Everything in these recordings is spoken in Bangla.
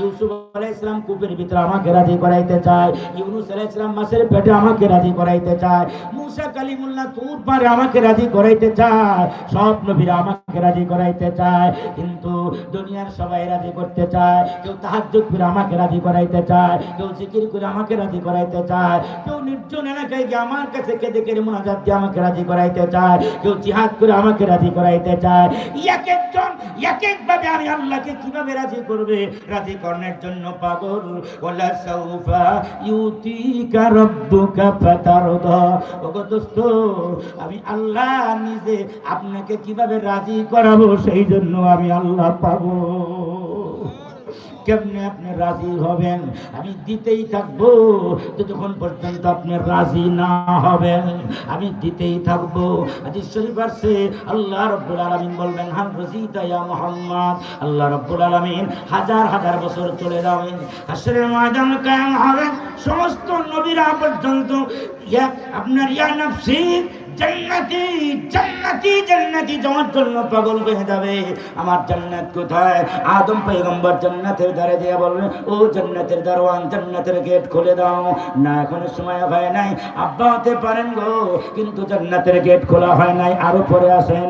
ইউসুফ কূপের ভিতরে আমাকে রাজি করাইতে চায়, ইউনুস মাছের পেটে আমাকে রাজি করাইতে চায়, মুসা কালিমুল্লাহ তুর পারে আমাকে রাজি করাইতে চায়, সব নবীরা আমাকে রাজি করাইতে চায়, কিন্তু দুনিয়ার সবাই রাজি করতে চায়, কেউ তাহাজ্জুদ করে আমাকে রাজি করাইতে চায়, কেউ জিকির করে আমাকে রাজি করাইতে চায়, কেউ নির্জন এলাকায় গিয়ে আমার কাছে কেঁদে কেড়ে মোনাজাত দিয়ে আমাকে রাজি করাইতে চায়, কেউ জিহাদ করে আমাকে রাজি করাইতে চায় এক একভাবে আমি আল্লাহকে কীভাবে রাজি করবে? রাজি করানোর জন্য পাগল। ওলা সাউফা ইউতিকা আমি আল্লাহ নিজে আপনাকে কীভাবে রাজি করাবো, সেই জন্য আমি আল্লাহ পাবো কেমনে আপনি রাজি হবেন? আমি দিতেই থাকব যতক্ষণ পর্যন্ত আপনি রাজি না হবেন। আমি দিতেই থাকব। হাদিস শরীফ আসছে, আল্লাহ রব্বুল আলামিন বলবেন হান ইয়া মুহাম্মদ। আল্লাহ রব্বুল আলামিন হাজার হাজার বছর চলে যাবেন। হাসরের ময়দান কায়েম হবে। সমস্ত নবীরা পর্যন্ত আপনার ইয়া নফসি জান্নাতি জান্নাতি জান্নাতি যাওয়ার জন্য পাগল হয়ে আমার জান্নাত কোথায়? আদম পয়গম্বর জান্নাতের দ্বারে দিয়ে বলবেন ও জান্নাতের দারোয়ান জান্নাতের গেট খুলে দাও। না, এখনও সময় হয় নাই। আব্বা হতে পারেন গো, কিন্তু জান্নাতের গেট খোলা হয় নাই, আরও পরে আসেন।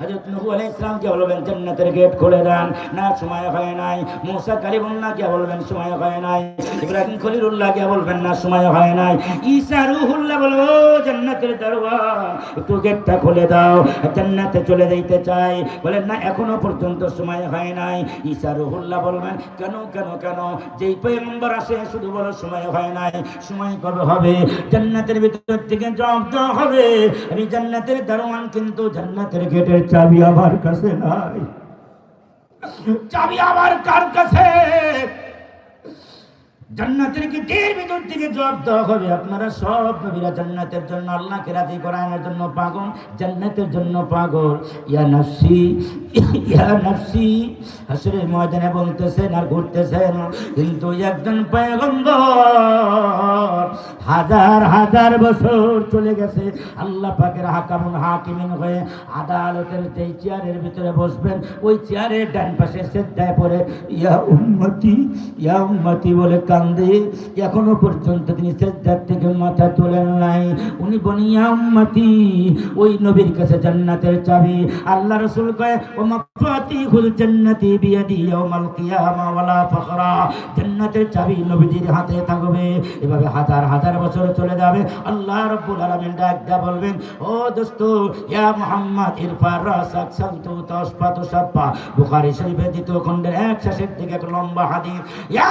হযরত নূহ আলাইহিস সালাম কে বলবেন, জান্নাতের গেট খুলে দেন। না, সময় হয় নাই। মুসা কালিমুল্লাহ কে বলবেন, সময় হয় নাই। ইব্রাহিম খলিলুল্লাহ কে বলবেন, না, সময় হয় নাই। ঈসা রূহুল্লাহ বলব জান্নাতের দারোয়ান একটু গেটটা খুলে দাও, জান্নাতে চলে যাইতে চাই। বলেন না, এখনও পর্যন্ত সময় হয় নাই। ঈসা রুহুল্লাহ বলবেন, কেন কেন কেন? যেই পয়গম্বর আসে, শুধু বলো সময় হয় নাই। সময় কবে হবে? জান্নাতের ভিতর থেকে জবাব দেওয়া হবে। আমি জান্নাতের দারোয়ান, কিন্তু জান্নাতের গেটের চাবি আমার কাছে নাই। চাবি আমার কার কাছে? জান্নাতের গেটের ভিতর থেকে জবাব দেওয়া হবে? আপনারা সব নবীরা জান্নাতের জন্য, আল্লাহকে রাজি করানোর জন্য পাগল, জান্নাতের জন্য পাগল। ইয়া নফসি ইয়া নফসি হাসরের ময়দানে বলতেছেন আর ঘুরতেছেন। কিন্তু একজন পয়গম্বর হাজার হাজার বছর চলে গেছে। আল্লাহ পাকের হাকামুন হাকিমিন হয়ে আদালতের যেই চেয়ারের ভিতরে বসবেন, ওই চেয়ারের ডান পাশে সেদ্ধায় পড়ে, ইয়া উম্মতি ইয়া উম্মতি বলে কান্দে এখনও পর্যন্ত তিনি সেদ্ধার থেকে মাথা তোলেন নাই। উনি বনিয়া ওই নবীর কাছে জান্নাতের চাবি। আল্লাহ রসুল কয় ও মাফাতি জান্নাতি ফাখরা। জান্নাতের চাবি নবীজির হাতে থাকবে। এভাবে হাজার হাজার বছর চলে যাবে। আল্লাহ রাব্বুল বলবেন, ও দোস্ত, ইয়া মুহাম্মদ ইরফা রাসাক, সালতু তাসফাতু সাফা বুখারী শরীফের দ্বিতীয় খণ্ডের এক শেষের দিকে এক লম্বা হাদিস, ইয়া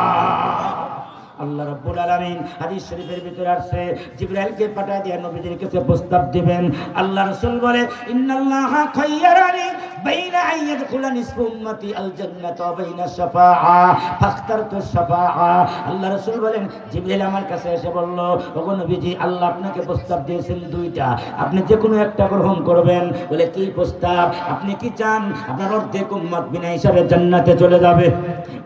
আল্লাহ হাদিস শরীফের ভিতরে আসছে পাঠায় নবীদের কাছে প্রস্তাব আল্লাহ বলে আপনাকে প্রস্তাব দিয়েছেন দুইটা। আপনি যে কোনো একটা গ্রহণ করবেন। বলে, কি প্রস্তাব? আপনি কি চান? আপনার অর্ধেক উম্মত বিনা হিসাবে জান্নাতে চলে যাবে।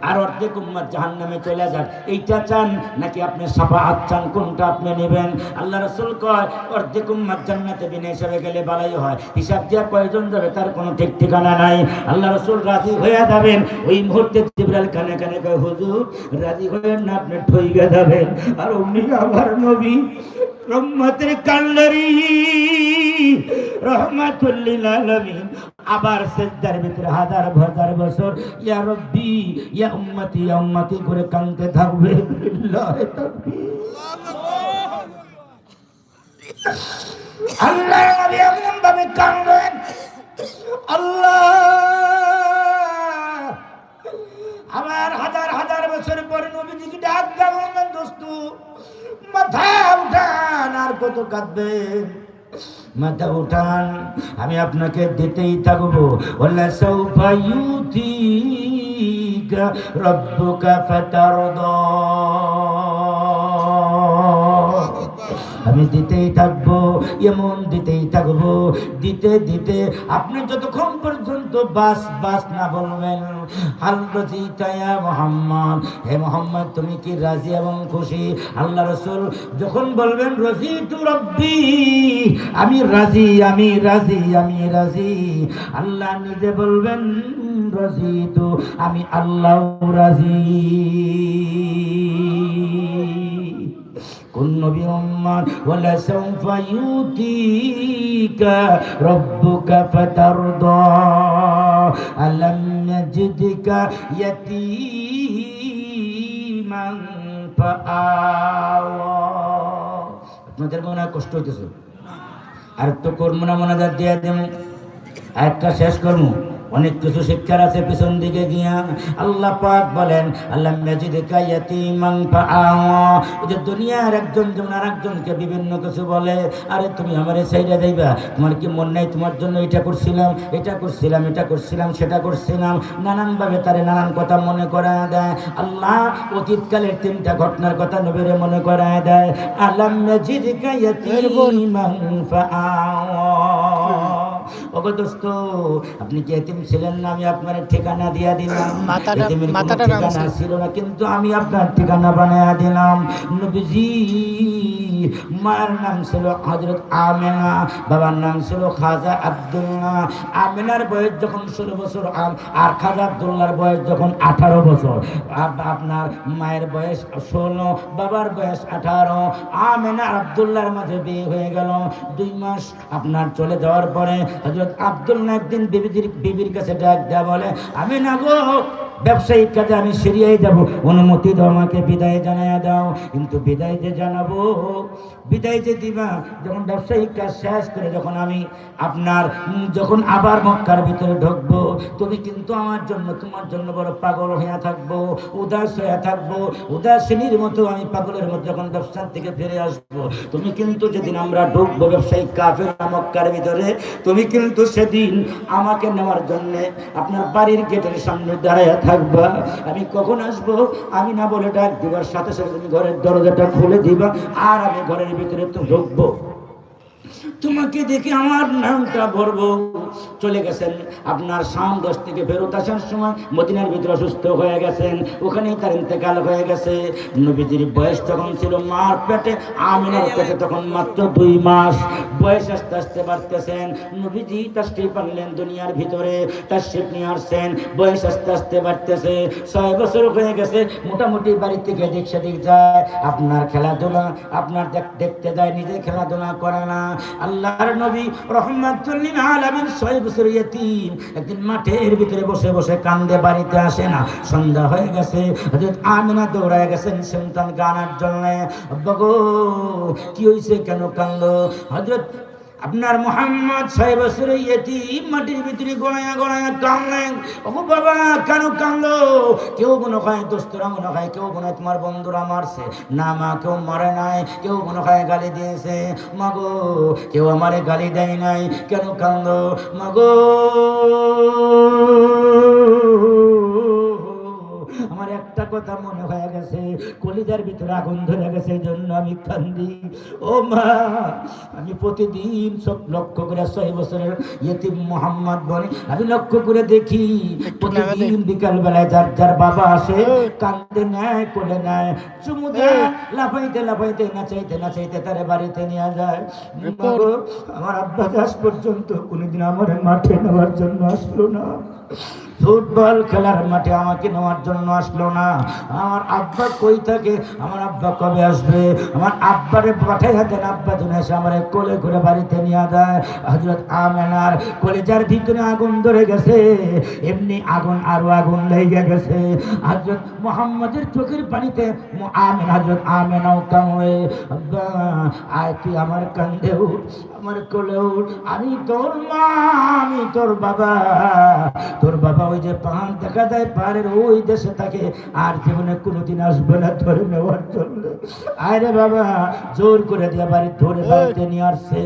আর অর্ধেক উম্মত জাহান্নামে চলে যাক। এইটা চান নাকি আপনি সাফাহাত চান? কোনটা আপনি নেবেন? আল্লাহ রসুল কয়, অর্ধেক উম্মার জান্নাতে বিনা হিসাবে গেলে বালাই হয়। হিসাব দিয়া কয়জন যাবে তার কোনো ঠিক ঠিকানা নাই। আল্লাহ রসুল রাজি হয়ে যাবেন। ওই মুহূর্তে জিবরাল কানে কানে কয়, হুজুর, রাজি হয়ে না, আপনি ঠইগে যাবেন। আর অমনি আমার নবী রহমতের কাল্লারি রহমাতুল্লিল আবার সেজদার ভিতরে হাজার হাজার বছর, ইয়া রব্বি, ইয়া উম্মতি ইয়া উম্মতি করে কানতে থাকবে। আল্লাহ নবী এমন ভাবে কানবেন আল্লাহ। আবার হাজার হাজার বছর পরে নবীজিকে ডাক দেওয়া দোস্তু মাথা আর কত কাঁদবেন মাথা উঠান আমি আপনাকে দিতেই থাকব। ওলা সৌফায়ুতি রব্বুকা ফাতারদা। আমি দিতেই থাকব, এমন দিতেই থাকব। দিতে দিতে আপনি যতক্ষণ পর্যন্ত বাস বাস না বলবেন, হাল মোহাম্মদ। হে মোহাম্মদ, তুমি কি রাজি এবং খুশি? আল্লাহ রসুল যখন বলবেন, রাজি তু রব্বি আমি রাজি আমি রাজি আমি রাজি। আল্লাহ নিজে বলবেন, রাজি তো আমি আল্লাহ রাজি। কোন নবী উম্মান ওয়ালা সাউফা ইউতিকা রাব্বুকা ফাতারদা, আলাম ইয়াজিদকা ইয়াতীমান ফাআওয়া। আপনাদের মনে কষ্ট হইতেছে? আর তো কর্ম না মনে দিয়ে দেব। একটা শেষ কর্ম অনেক কিছু শিক্ষার আছে পিছন দিকে গিয়া। আল্লাহ পাক বলেন আল্লাহ ফাআওয়া এই যে দুনিয়ার একজন যেমন আরেকজনকে বিভিন্ন কিছু বলে আরে তুমি আমারে সাইডা যাইবা তোমার কি মন নাই? তোমার জন্য এটা করছিলাম এটা করছিলাম এটা করছিলাম সেটা করছিলাম। নানানভাবে তারে নানান কথা মনে করা দেয়। আল্লাহ অতীতকালের তিনটা ঘটনার কথা নবীরে মনে করা দেয় আল্লাহ মেজিদিকা ইয়াতিমান ফাআওয়া ওগো দোস্ত আপনি কি এতিম ছিলেন না আমি আপনার ঠিকানা দিয়া দিলাম। এতিমের কোনো ঠিকানা ছিল। না কিন্তু আমি আপনার ঠিকানা বানায়া দিলাম। নবীজি মায়ের নাম ছিল হজরত আমেনা বাবার নাম ছিল খাজা আব্দুল্লাহ। আমেনার বয়স যখন ষোলো বছর আর খাজা আব্দুল্লাহর বয়স যখন আঠারো বছর। আপনার মায়ের বয়স ষোলো বাবার বয়স আঠারো। আমেনা আর আব্দুল্লাহর মাঝে বিয়ে হয়ে গেল। দুই মাস আপনার চলে যাওয়ার পরে হজরত আব্দুল্লাহ একদিন বিবির বিবির কাছে ডাক দেয়া বলে আমি না গো ব্যবসায়িক কাজে আমি সিরিয়ায় যাব। অনুমতি দাও আমাকে, বিদায় জানাইয়া দাও। কিন্তু বিদায় যে জানাব, বিদায় যে দিবা, যখন ব্যবসায়িক কাজ শেষ করে যখন আমি আপনার যখন আবার মক্কার ভিতরে ঢুকবো, তুমি কিন্তু আমার জন্য, তোমার জন্য বড় পাগল হইয়া থাকব, উদাস হইয়া থাকব। উদাসীনীর মতো আমি পাগলের মতো যখন ব্যবসার থেকে ফিরে আসব, তুমি কিন্তু যেদিন আমরা ঢুকবো ব্যবসায়িক কাফের মক্কার ভিতরে, তুমি কিন্তু সেদিন আমাকে নেওয়ার জন্যে আপনার বাড়ির গেটের সামনে দাঁড়াইয়া থাকবা। আমি কখন আসব? আমি না বলে ডাক দিবার সাথে সাথে তুমি ঘরের দরজাটা খুলে দিবা, আর আমি ঘরের ভিতরে তো ঢুকবো। তোমাকে দেখে আমার নামটা ভরবো। চলে গেছেন আপনার শাম দশ থেকে ফেরত আসার সময় মদিনার ভিতরে অসুস্থ হয়ে গেছেন। ওখানেই তার ইন্তেকাল হয়ে গেছে। নবীজির বয়স তখন ছিল মার পেটে, আমিনার পেটে তখন মাত্র দুই মাস। বয়স আস্তে আস্তে বাড়তেছেন। নবীজি স্ত্রী পারলেন দুনিয়ার ভিতরে তার শিপ নিয়ে আসছেন। বয়স আস্তে আস্তে বাড়তেছে। ছয় বছর হয়ে গেছে, মোটামুটি বাড়ি থেকে এদিক সেদিক যায়। আপনার খেলাধুলা, আপনার দেখতে যায়, নিজে খেলাধুলা করে না। আল্লাহর নবী রহমাতুল্লিন আলামিন ছয় বছর ইয়েতিম। একদিন মাঠের ভিতরে বসে বসে কান্দে বাড়িতে আসে না। সন্ধ্যা হয়ে গেছে, হযরত আমিনা দৌড়ায় গেছেন সন্তান গানার জন্য। কি হইছে কেন কান্দো? হযরত আপনার মোহাম্মদ ছয় বছরের মাটির ভিতরে গড়াইয়া গড়াইয়া কানলেন ও বাবা, কেন কানলো কেউ মনে হয় দোস্তরা মনে হয়, কেউ হয় তোমার বন্ধুরা মারছে। না মা, কেউ মারে নাই, কেউ মনে হয় গালি দিয়েছে। মাগো, কেউ আমারে গালি দেয় নাই, কেন কান্দো মাগো। একটা কথা মনে হয়ে গেছে। কলিজার ভিতরে আগুন ধরে গেছে এই জন্য আমি কান্দি। ও মা আমি প্রতিদিন সব লক্ষ্য করে ছয় বছরের ইয়েতিম মোহাম্মদ বলে আমি লক্ষ্য করে দেখি প্রতিদিন বিকাল বেলায় যার যার বাবা আসে কান্দে নেয় কোলে নেয় চুমু দেয় লাফাইতে লাফাইতে নাচাইতে নাচাইতে তারে বাড়িতে নিয়ে যায়। আমার আব্বা আজ পর্যন্ত কোনোদিন আমার মাঠে নেওয়ার জন্য আসলো না। ফুটবল খেলার মাঠে আমাকে নেওয়ার জন্য আসলো না। আমার আব্বা কই থাকে? আমার আব্বা কবে আসবে? আমার আব্বারে পাঠাই দেন, আব্বা যেন এসে আমার কোলে করে বাড়িতে নিয়ে যায়। হজরত আমেনার কলেজার ভিতরে আগুন ধরে গেছে। এমনি আগুন আরও আগুন লেগে গেছে। হজরত মোহাম্মদের চোখের পানিতে আমেন হজরত আমেনাও কামড়ে, আব্বা, আয় তুই আমার কান্দে উঠ, আমার কোলে উঠ। আমি তোর মা, আমি তোর বাবা। তোর বাবা ওই যে পাহাড় দেখা দেয় পাহাড়ের ওই দেশে থাকে আর জীবনে কোনোদিন আসবে না ধরে নেওয়ার জন্য। আরে বাবা জোর করে দিয়ে বাড়ি ধরে বাড়িতে নিয়ে আসছে।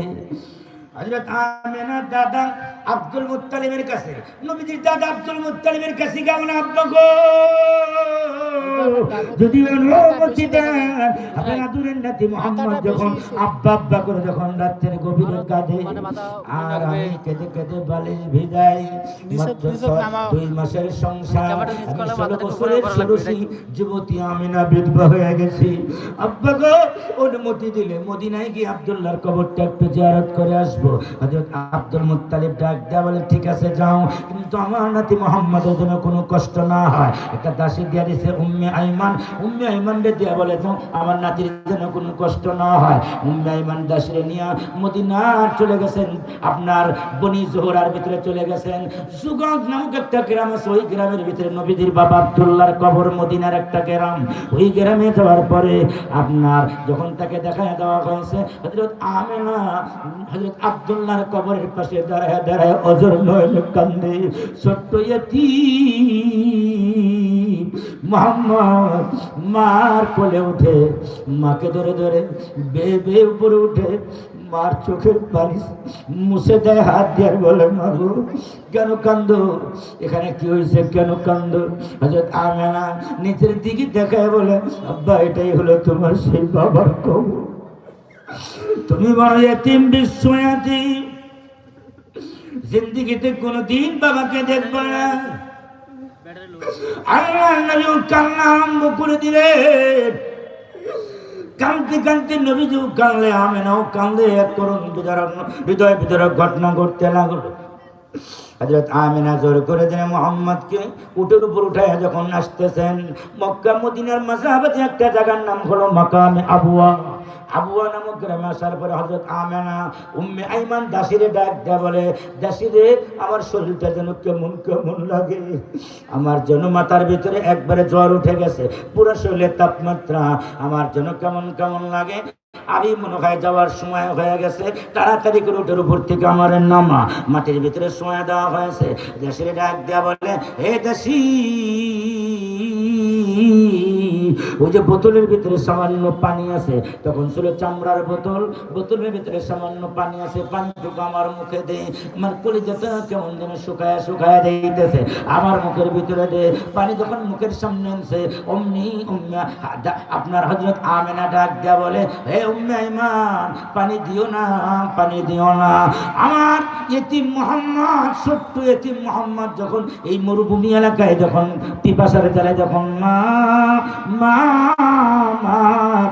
দাদা আব্দুল মুত্তালিবের কাছে। নবীজির দাদা আব্দুল মুত্তালিবের কাছে কেমন আব্দ গো। যদি আপনার আদুরের নাতি মোহাম্মদ যখন আব্বা আব্বা করে যখন রাত্রের গভীরে কাঁদে আর আমি কেঁদে কেঁদে বালিশ ভিজাই দুই মাসের সংসার ষোলো বছরের যুবতী আমিনা বিধবা হয়ে গেছি। আব্বা গো অনুমতি দিলে মদিনায় গিয়ে আব্দুল্লাহর কবরটা একটু জিয়ারত করে আসব। আব্দুল মুত্তালিব ডাক বলে ঠিক আছে যাও। কিন্তু আমার নাতি মোহাম্মদের জন্য কোনো কষ্ট না হয়। একটা দাসী দিয়া দিছে উম্মে আইমান উম্মে আইমান রে দিয়া বলে যাও আমার নাতির যেন কোনো কষ্ট না হয়। উম্মে আইমান দাসীরে নিয়ে মদিনা চলে গেছেন, আপনার বনি জোহরার ভিতরে চলে গেছেন। সুগন্ধ নামক একটা গ্রাম আছে, ওই গ্রামের ভিতরে নবীদের বাবা আব্দুল্লাহর কবর, মদিনার একটা গ্রাম। ওই গ্রামে যাওয়ার পরে আপনার যখন তাকে দেখায় দেওয়া হয়েছে হজরত আমেনা হজরত আব্দুল্লাহর কবরের পাশে দাঁড়ায় দাঁড়ায় অজর নয়ন কান্দে, ছোট্ট ইয়তীম মোহাম্মদ মার কোলে উঠে, মাকে ধরে ধরে বে বে উপরে উঠে, মার চোখের পানি মুছে দেয়, হাত দিয়ে বলে, মাগো, কেন কান্দ? এখানে কি হয়েছে? কেন কান্দ? হজরত আমেনা নিচের দিকে দেখায় বলে, আব্বা, এটাই হলো তোমার সেই বাবার কবর। তুমি বড় এতিম বিস্ময়াতি জিন্দিগিতে কোনোদিন বাবাকে দেখবে না। আল্লাহ নবী কান্না আরম্ভ করে দিলেন। কানতে কানতে নবীজিও কানলে আমেনাও কান্দে এক করুন বিদারক হৃদয় বিদারক ঘটনা ঘটতে লাগল। হজরত আমিনা জোর করে দিলেন মোহাম্মদকে উটের উপর উঠায় যখন আসতেছেন, মক্কা, মদিনার মাঝাবাতে একটা জায়গার নাম হলো মাকামে আবুয়া। আবুয়া নামক গ্রামে আসার পরে হজরত আমেনা উম্মে আইমান দাসিরে ডাক দেয়া বলে, দাসিরে, আমার শরীরটা যেন কেমন কেমন লাগে। আমার যেন মাথার ভিতরে একবারে জ্বর উঠে গেছে, পুরো শরীরের তাপমাত্রা আমার যেন কেমন কেমন লাগে। আমি মনে হয় যাওয়ার সময় হয়ে গেছে। তাড়াতাড়ি করে উঠের উপর থেকে আমার নামা। মাটির ভিতরে সময় দেওয়া হয়েছে। দেশের ডাক দেওয়া বলে, হে দেশি ওই যে বোতলের ভিতরে সামান্য পানি আছে, তখন ছিল চামড়ার বোতল, বোতলের ভিতরে সামান্য পানি আছে, পানিটুকু আমার মুখে দে। আমার কলিজাটা কেমন যেন শুকায় শুকায় দিতেছে আমার মুখের ভিতরে দে। পানি যখন মুখের সামনে আনছে, অমনি উম্মা আপনার হজরত আমেনা ডাক দেয়া বলে, হে উম্মে ইমান পানি দিও না, পানি দিও না। আমার এতিম মোহাম্মদ, ছোট্ট এতিম মোহাম্মদ যখন এই মরুভূমি এলাকায় যখন পিপাসার জ্বালায় যখন মা মা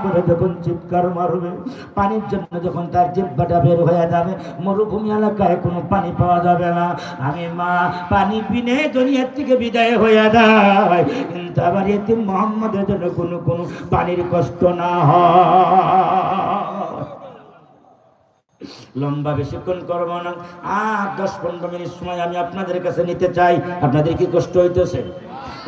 করে যখন চিৎকার মারবে, পানির জন্য যখন তার জিব্বাটা বের হয়ে যাবে, মরুভূমি এলাকায় কোনো পানি পাওয়া যাবে না। আমি মা, পানি পিনে দুনিয়ার থেকে বিদায় হয়ে যায়। কিন্তু আবার এতিম মোহাম্মদের জন্য কোনো কোনো পানির কষ্ট না হয়। লম্বা বেশিক্ষণ করব না। আর দশ, পনেরো মিনিট সময় আমি আপনাদের কাছে নিতে চাই। আপনাদের কি কষ্ট হইতেছে?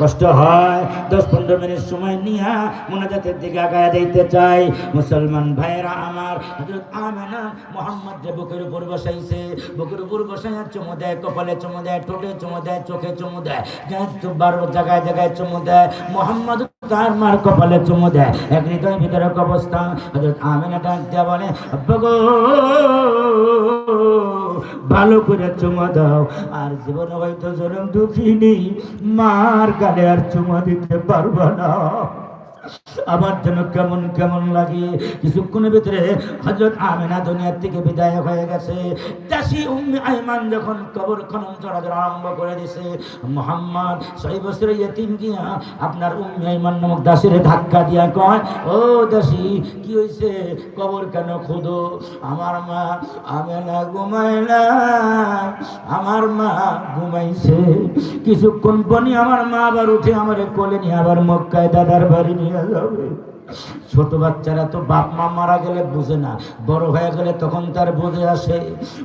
কষ্ট হয়। দশ পনেরো মিনিট সময় নিয়ে মোনাজাতের দিকে আগায় দিতে চাই। মুসলমান ভাইয়েরা আমার, হযরত আমেনা মোহাম্মদ যে বুকের উপর বসাইছে, বুকের উপর বসাইয়া চুমু দেয়, কপালে চুমু দেয়, ঠোঁটে চুমু দেয়, চোখে চুমু দেয় বারো জায়গায় জায়গায় চুমু দেয়, মোহাম্মদ তার মার কপালে চুমু দেয়, এক হৃদয় ভিতরক অবস্থা হযরত আমেনা ডাক দেয়া বলে ভালো করে চুমা দাও। আর জীবনে হয়তো জনম দুঃখিনী, মার গালে আর চুমা দিতে পারব না। আমার যেন কেমন কেমন লাগে। কিছুক্ষণের ভিতরে হজরত আমেনা দুনিয়ার থেকে বিদায় হয়ে গেছে। চাষি উম্মে আইমান যখন কবর খনন চড়াচড় আরম্ভ করে দিছে, মোহাম্মদ ছয় বছরের ইয়েতিম গিয়া আপনার উম্মে আইমান নামক দাসের ধাক্কা দিয়া কয়, ও দাসী, কি হয়েছে কবর কেন খুদো? আমার মা আমেনা ঘুমায় না আমার মা ঘুমাইছে। কিছুক্ষণ পনি আমার মা আবার উঠে আমার কোলে নিয়ে আবার মক্কায় দাদার বাড়ি নিয়ে যাবে ছোট বাচ্চারা তো বাপ মা মারা গেলে বুঝে না, বড় হয়ে গেলে তখন তার বুঝে আসে।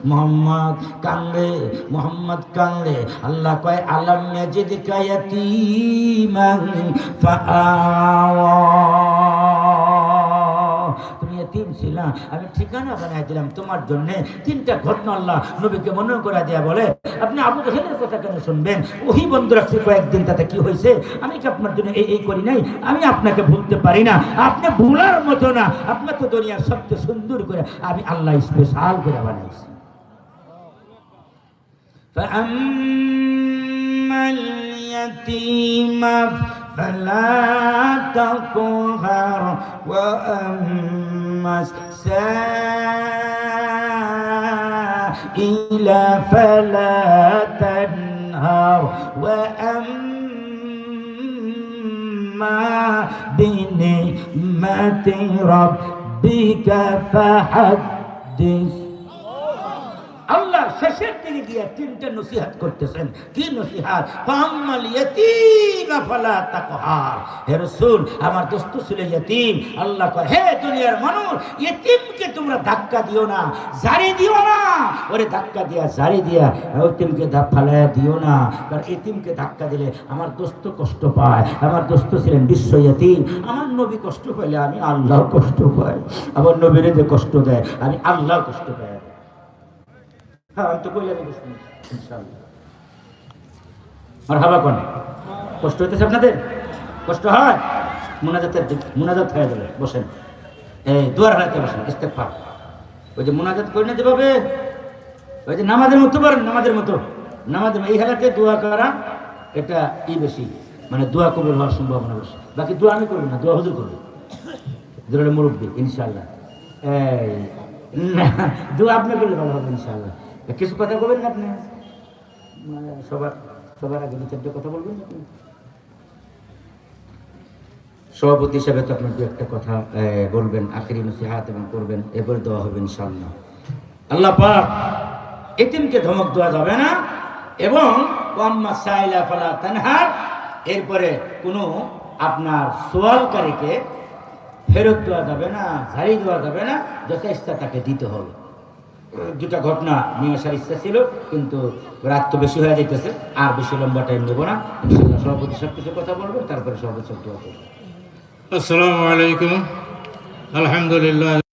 মোহাম্মদ কান্দে মোহাম্মদ কান্দে আল্লাহ কয়, আলাম মেজিদ তুমি এতিম ছিল আমি ঠিকানা বানাই দিলাম তোমার জন্য তিনটা ঘটনা আল্লাহ নবীকে মনে করা দেয়া বলে আপনি আবু জাহেলের কথা কেন শুনবেন ওহি বন্ধ রাখছে কয়েকদিন তাতে কি হয়েছে আমি কি আপনার জন্য এই এই করি নাই আমি আপনাকে ভুলতে পারি না আপনি ভুলার মতো না আপনার তো দুনিয়ার সবচেয়ে সুন্দর করে আমি আল্লাহ স্পেশাল করে বানাইছি فأما يتيما فلا تقهر وأمس السائل فلا تنهر وأما بنعمة ربك فحدث. শেষের দিকে গিয়ে তিনটে নসিহাত করতেছেন। কি নসিহাত? ফাম্মাল ইয়াতীমা, ফালা তাকহার। হে রাসূল, আমার দোস্ত ছিল ইয়তীম। আল্লাহ কয়, হে দুনিয়ার মানুষ, ইয়তীমকে তোমরা ধাক্কা দিও না, জারি দিও না। ওরে ধাক্কা দিয়া, জারি দিয়া, ইয়তীমকে ফালায়া দিও না। কারণ ইয়তীমকে ধাক্কা দিলে আমার দোস্ত কষ্ট পায়। আমার দোস্ত ছিলেন বিশ্ব ইয়তীম। আমার নবী কষ্ট পাইলে আমি আল্লাহ কষ্ট পাই। আমার নবীরে যে কষ্ট দেয়, আমি আল্লাহ কষ্ট পাই। হ্যাঁ আমি তো কষ্ট হইতেছে আপনাদের? কষ্ট হয়? মুনাজাতের মুনাজাত হয়ে যাবে বসেন। এই, দুয়ার হাতে বসেন ইস্তেকফার ওই যে মুনাজাত করে না যেভাবে? ওই যে নামাজের মতো পারেন নামাজের মতো। নামাজের এই হালাতে দোয়া করা, এটা ই বেশি। মানে দোয়া কবুল হওয়ার সম্ভাবনা বেশি। বাকি দোয়া আমি করব না, দোয়া হুজুর করব। দুটো মুরব্বী, ইনশাআল্লাহ। এই দোয়া আপনি করলে ভালো হবে, ইনশাআল্লাহ। কিছু কথা বলবেন না আপনি? সবার সবার আগে দু কথা বলবেন? সভাপতি হিসাবে তো আপনার দু একটা কথা বলবেন, আখেরি নসিহাত এবং করবেন, এরপরে দেওয়া হবে ইনশাআল্লাহ। আল্লাহ পাক এতিমকে ধমক দেওয়া যাবে না এবং ওয়াম্মা সাইলা ফালা তানহার এরপরে কোনো আপনার সোয়ালকারীকে ফেরত দেওয়া যাবে না, ঝাড়ি দেওয়া যাবে না, যথেষ্ট তাকে দিতে হবে। দুটা ঘটনা নিয়ে আসার ইচ্ছা ছিল, কিন্তু রাত তো বেশি হয়ে যাইতেছে, আর বেশি লম্বা টাইম দেবো না। সভাপতি সব কিছু কথা বলবেন, তারপরে সভাপতি সব দোয়া আসসালামু আলাইকুম। আলহামদুলিল্লাহ।